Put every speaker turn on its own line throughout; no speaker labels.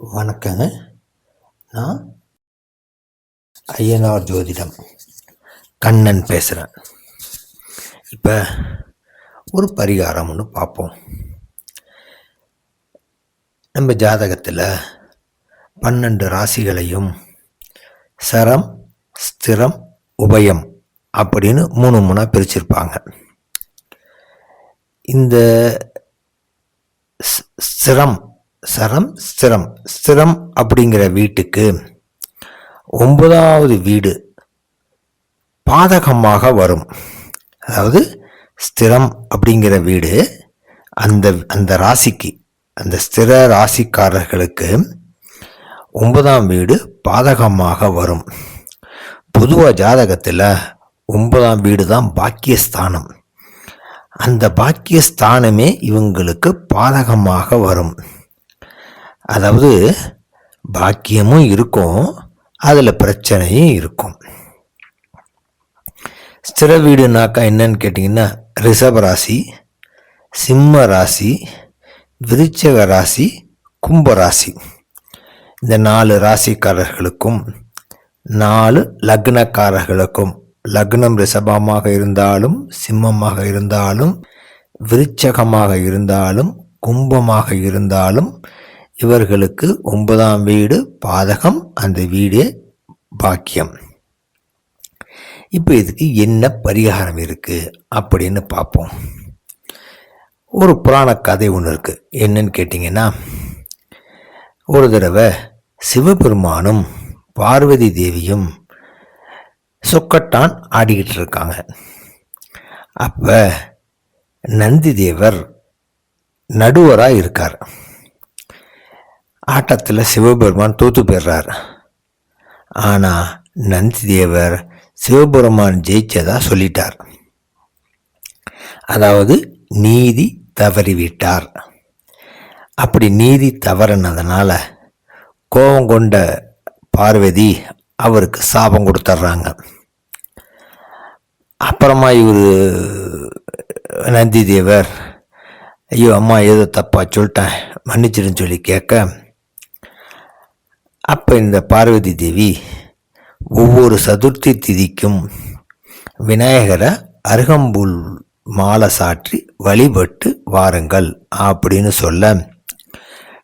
வணக்கங்க. நான் ஐயனார் ஜோதிடம் கண்ணன் பேசுகிறேன் இப்போ ஒரு பரிகாரம் ஒன்று பார்ப்போம் நம்ம ஜாதகத்தில் பன்னெண்டு ராசிகளையும் சரம் ஸ்திரம் உபயம் அப்படின்னு மூணு மூணாக பிரிச்சிருப்பாங்க. இந்த ஸ்- ஸ்திரம் சரம் ஸ்திரம். ஸ்திரம் அப்படிங்கிற வீட்டுக்கு ஒன்பதாவது வீடு பாதகமாக வரும். அதாவது ஸ்திரம் அப்படிங்கிற வீடு அந்த அந்த ராசிக்கு அந்த ஸ்திர ராசிக்காரர்களுக்கு ஒன்பதாம் வீடு பாதகமாக வரும். பொதுவாக ஜாதகத்தில் ஒன்பதாம் வீடு தான் பாக்கியஸ்தானம். அந்த பாக்கியஸ்தானமே இவங்களுக்கு பாதகமாக வரும். அதாவது பாக்கியமும் இருக்கும் அதில் பிரச்சனையும் இருக்கும். ஸ்திர வீடுனாக்கா என்னன்னு கேட்டிங்கன்னா ரிஷப ராசி சிம்ம ராசி விருச்சக ராசி கும்ப ராசி. இந்த நாலு ராசிக்காரர்களுக்கும் நாலு லக்னக்காரர்களுக்கும் லக்னம் ரிஷபமாக இருந்தாலும் சிம்மமாக இருந்தாலும் விருச்சகமாக இருந்தாலும் கும்பமாக இருந்தாலும் இவர்களுக்கு ஒன்பதாம் வீடு பாதகம் அந்த வீடு பாக்கியம். இப்போ இதுக்கு என்ன பரிகாரம் இருக்குது அப்படின்னு பார்ப்போம். ஒரு புராண கதை ஒன்று இருக்குது என்னன்னு கேட்டிங்கன்னா ஒரு தடவை சிவபெருமானும் பார்வதி தேவியும் சொக்கட்டான் ஆடிக்கிட்டு இருக்காங்க. அப்போ நந்தி தேவர் நடுவராக இருக்கார். ஆட்டத்தில் சிவபெருமான் தோத்து போயிடுறார். ஆனால் நந்தி தேவர் சிவபெருமான் ஜெயிச்சதா சொல்லிட்டார். அதாவது நீதி தவறிவிட்டார். அப்படி நீதி தவறினதுனால கோபம் கொண்ட பார்வதி அவருக்கு சாபம் கொடுத்துட்றாங்க அப்புறமா இவர் நந்தி தேவர் ஐயோ அம்மா ஏதோ தப்பா சொல்லிட்டேன் மன்னிச்சிடுன்னு சொல்லி கேட்க அப்போ இந்த பார்வதி தேவி ஒவ்வொரு சதுர்த்தி திதிக்கும் விநாயகரை அருகம்புல் மாலை சாற்றி வழிபட்டு வாருங்கள் அப்படின்னு சொல்ல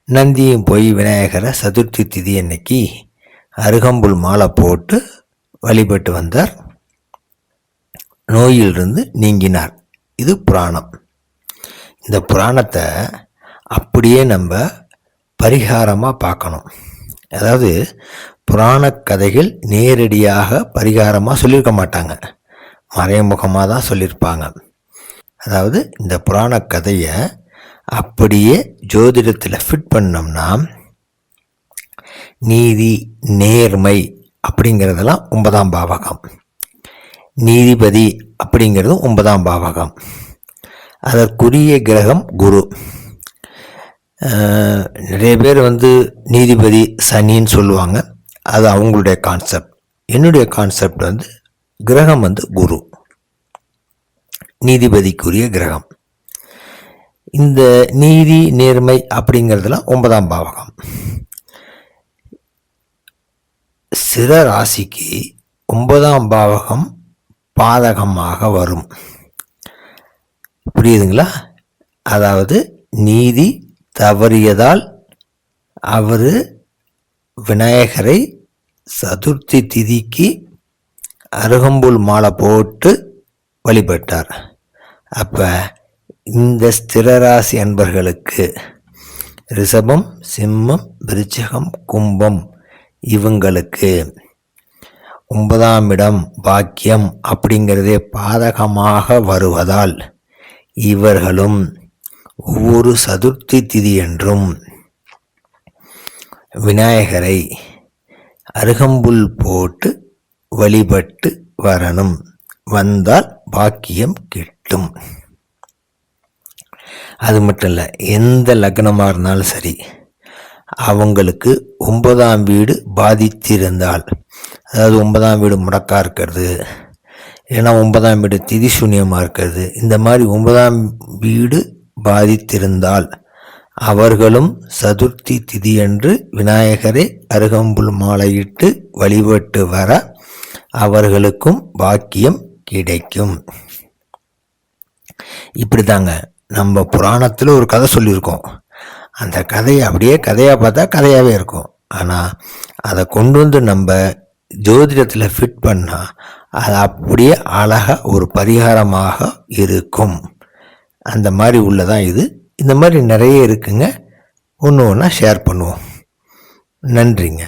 நந்தியும் போய் விநாயகரை சதுர்த்தி திதி அன்னைக்கு அருகம்புல் மாலை போட்டு வழிபட்டு வந்தார். நோயிலிருந்து நீங்கினார். இது புராணம். இந்த புராணத்தை அப்படியே நம்ம பரிகாரமாக பார்க்கணும். அதாவது புராண கதைகள் நேரடியாக பரிகாரமாக சொல்லியிருக்க மாட்டாங்க. மறைமுகமாக தான் சொல்லியிருப்பாங்க அதாவது இந்த புராண கதையை அப்படியே ஜோதிடத்தில் ஃபிட் பண்ணோம்னா நீதி நேர்மை அப்படிங்கிறதெல்லாம் ஒன்பதாம் பாவகம். நீதிபதி அப்படிங்கிறதும் ஒன்பதாம் பாவகம். அதற்குரிய கிரகம் குரு. நிறைய பேர் வந்து நீதிபதி சனின்னு சொல்லுவாங்க. அது அவங்களுடைய கான்செப்ட் என்னுடைய கான்செப்ட் வந்து கிரகம் வந்து குரு. நீதிபதிக்குரிய கிரகம். இந்த நீதி நேர்மை அப்படிங்கிறதுலாம் ஒன்பதாம் பாவகம். சிற ராசிக்கு ஒன்பதாம் பாவகம் பாதகமாக வரும். புரியுதுங்களா? அதாவது நீதி தவறியதால் அவர் விநாயகரை சதுர்த்தி திதிக்கு அருகம்புல் மாலை போட்டு வழிபட்டார். அப்போ இந்த ஸ்திரராசி அன்பர்களுக்கு ரிஷபம் சிம்மம் விருச்சகம் கும்பம் இவங்களுக்கு ஒன்பதாம் இடம் பாக்கியம் அப்படிங்கிறதே பாதகமாக வருவதால் இவர்களும் ஒவ்வொரு சதுர்த்தி திதி என்றும் விநாயகரை அருகம்புல் போட்டு வழிபட்டு வரணும். வந்தால் பாக்கியம் கிட்டும். அது மட்டும் இல்லை எந்த லக்னமாக இருந்தாலும் சரி அவங்களுக்கு ஒன்பதாம் வீடு பாதித்திருந்தால் அதாவது ஒன்பதாம் வீடு முடக்கா இருக்கிறது இல்லைன்னா ஒன்பதாம் வீடு திதி சூன்யமாக இருக்கிறது இந்த மாதிரி ஒன்பதாம் வீடு பாதித்திருந்தால் அவர்களும் சதுர்த்தி திதியன்று விநாயகரை அருகம்புல் மாலையிட்டு வழிபட்டு வர அவர்களுக்கும் பாக்கியம் கிடைக்கும். இப்படி தாங்க நம்ம புராணத்தில் ஒரு கதை சொல்லியிருக்கோம். அந்த கதையை அப்படியே கதையாக பார்த்தா கதையாகவே இருக்கும். ஆனால் அதை கொண்டு வந்து நம்ம ஜோதிடத்தில் ஃபிட் பண்ணால் அது அப்படியே அழகாக ஒரு பரிகாரமாக இருக்கும். அந்த மாதிரி உள்ளதான் இது. இந்த மாதிரி நிறைய இருக்குங்க. ஒன்று ஒன்றா ஷேர் பண்ணுவோம். நன்றிங்க.